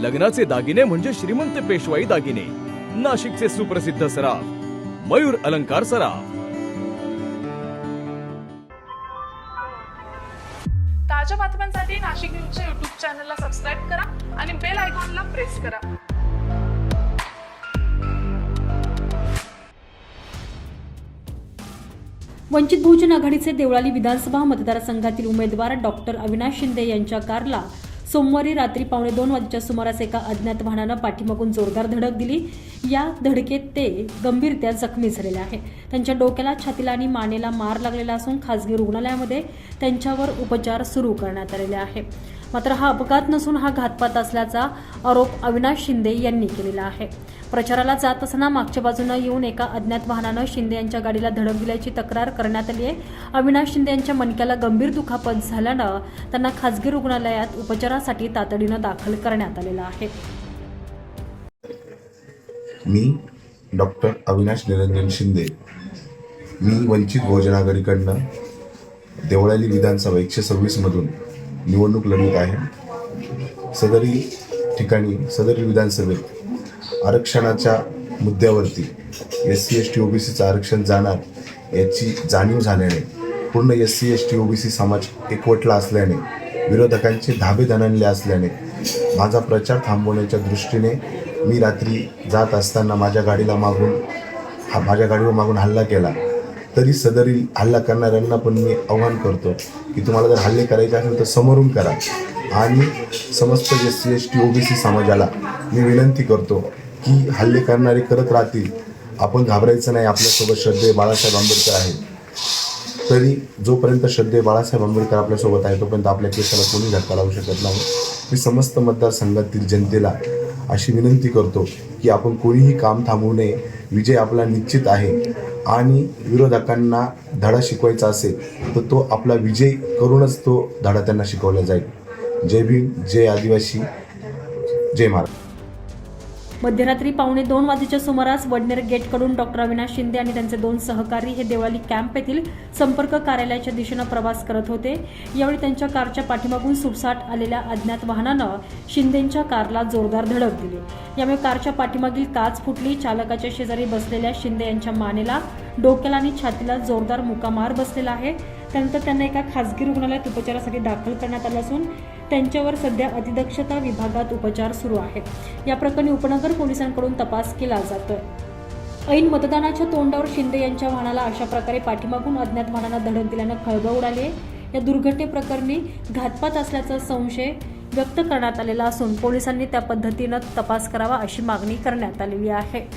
लग्नाचे दागिने म्हणजे श्रीमंत पेशवाई दागिने. नाशिकचे सुप्रसिद्ध सराफ मयूर अलंकार सराफ. ताज्या बातम्यांसाठी नाशिक न्यूजच्या युट्यूब चॅनलला सबस्क्राईब करा आणि बेल आयकॉनला प्रेस करा. वंचित बहुजन आघाडीचे देवळाली विधानसभा मतदारसंघातील उमेदवार डॉक्टर अविनाश शिंदे यांच्या कारला सोमवारी रात्री पावणे दोन वाजेच्या सुमारास एका अज्ञात वाहनानं पाठीमागून जोरदार धडक दिली. या धडकेत ते गंभीरत्या जखमी झालेले आहे त्यांच्या डोक्याला छातीला आणि मानेला मार लागलेला असून खासगी रुग्णालयामध्ये त्यांच्यावर उपचार सुरू करण्यात आलेले आहे. मात्र हा अपघात नसून हा घातपात असल्याचा आरोप अविनाश शिंदे यांनी केलेला आहे. प्रचाराला जात असताना मागच्या बाजूनं येऊन एका अज्ञात वाहनानं शिंदे यांच्या गाडीला धडक दिल्याची तक्रार करण्यात आली आहे. अविनाश शिंदे यांच्या मणक्याला गंभीर दुखापत झाल्यानं त्यांना खासगी रुग्णालयात उपचारासाठी तातडीनं दाखल करण्यात आलेलं आहे. मी डॉक्टर अविनाश निरंजन शिंदे. मी वंचित भोजनागरीकडनं देवळाली विधानसभा एकशे सव्वीसमधून निवडणूक लढवत आहे. सदरी ठिकाणी सदरी विधानसभेत आरक्षणाच्या मुद्द्यावरती S C S T O B सीचं आरक्षण जाणार याची जाणीव झाल्याने पूर्ण S C S T O B C समाज एकवटला असल्याने विरोधकांचे धाबे दणाणले असल्याने माझा प्रचार थांबवण्याच्या दृष्टीने मी रात्री जात असताना माझ्या गाडीला मागून हा माझ्या गाडीवर मागून हल्ला केला. तरी सदरील हल्ला करणाऱ्यांना पण मी आव्हान करतो की तुम्हाला जर हल्ले करायचे असेल तर समोरून करा. आणि समस्त S C S T O B C समाजाला मी विनंती करतो की हल्ले करणारे करत राहतील. आपण घाबरायचं नाही आपल्यासोबत श्रद्धेय बाळासाहेब आंबेडकर आहे. तरी जोपर्यंत श्रद्धेय बाळासाहेब आंबेडकर आपल्यासोबत आहे तोपर्यंत आपल्या केसाला कोणी धक्का लावू शकत नाही. मी समस्त मतदारसंघातील जनतेला अशी विनंती करतो की आपण कोणीही काम थांबवू नये. विजय आपला निश्चित आहे. आणि विरोधकांना धडा शिकवायचा असेल तर तो आपला विजय करूनच तो धडा त्यांना शिकवला जाईल. जय भीम जय आदिवासी जय महाराज मध्यरात्री पावणे दोन वाजेच्या सुमारास वडनेर गेटकडून डॉक्टर अविनाश शिंदे आणि त्यांचे दोन सहकारी हे देवळाली कॅम्प येथील संपर्क कार्यालयाच्या दिशेनं प्रवास करत होते. यावेळी त्यांच्या कारच्या पाठीमागून सुटसाट आलेल्या अज्ञात वाहनानं शिंदेंच्या कारला जोरदार धडक दिली. यामुळे कारच्या पाठीमागील काच फुटली चालकाच्या शेजारी बसलेल्या शिंदे यांच्या मानेला डोक्याला आणि छातीला जोरदार मुकामार बसलेला आहे. त्यानंतर त्यांना एका खासगी रुग्णालयात उपचारासाठी दाखल करण्यात आलं असून त्यांच्यावर सध्या अतिदक्षता विभागात उपचार सुरू आहेत. या प्रकरणी उपनगर पोलिसांकडून तपास केला जातोय. ऐन मतदानाच्या तोंडावर शिंदे यांच्या वाहनाला अशा प्रकारे पाठीमागून अज्ञात वाहनाला धडक दिल्यानं खळबळ उडाली आहे. या दुर्घटनेप्रकरणी घातपात असल्याचा संशय व्यक्त करण्यात आलेला असून पोलिसांनी त्या पद्धतीनं तपास करावा अशी मागणी करण्यात आलेली आहे.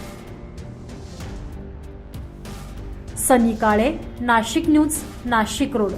Sunny Kale Nashik news Nashik road.